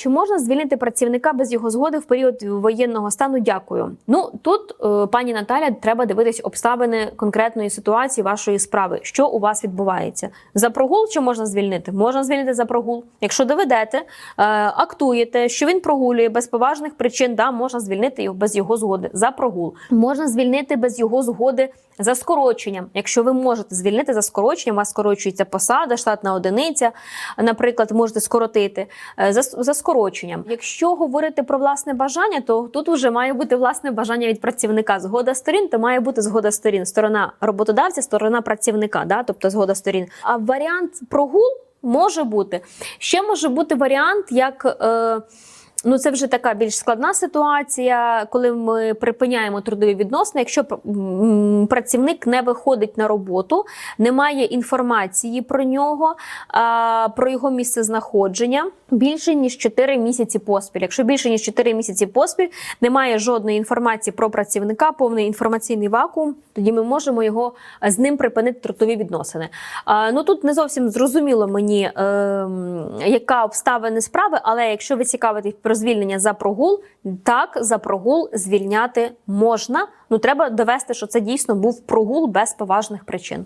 Чи можна звільнити працівника без його згоди в період воєнного стану? Дякую. Ну тут, е, пані Наталя, треба дивитись обставини конкретної ситуації вашої справи. Що у вас відбувається? За прогул чи можна звільнити? Можна звільнити за прогул. Якщо доведете, е, актуєте, що він прогулює без поважних причин, да, можна звільнити його без його згоди за прогул. Можна звільнити без його згоди за скороченням. Якщо ви можете звільнити за скороченням, у вас скорочується посада, штатна одиниця, наприклад, можете скоротити е, за, за скороченням. Якщо говорити про власне бажання, то тут вже має бути власне бажання від працівника. Згода сторін, то має бути згода сторін. Сторона роботодавця, сторона працівника, да? тобто згода сторін. А варіант прогул може бути. Ще може бути варіант, як. Е, Ну, це вже така більш складна ситуація, коли ми припиняємо трудові відносини. Якщо працівник не виходить на роботу, немає інформації про нього, про його місце знаходження більше ніж 4 місяці поспіль. Якщо більше ніж 4 місяці поспіль немає жодної інформації про працівника, повний інформаційний вакуум, тоді ми можемо його з ним припинити трудові відносини. Ну тут не зовсім зрозуміло мені, е, яка обставини справи, але якщо ви цікавитесь про звільнення за прогул, так за прогул звільняти можна. Ну треба довести, що це дійсно був прогул без поважних причин.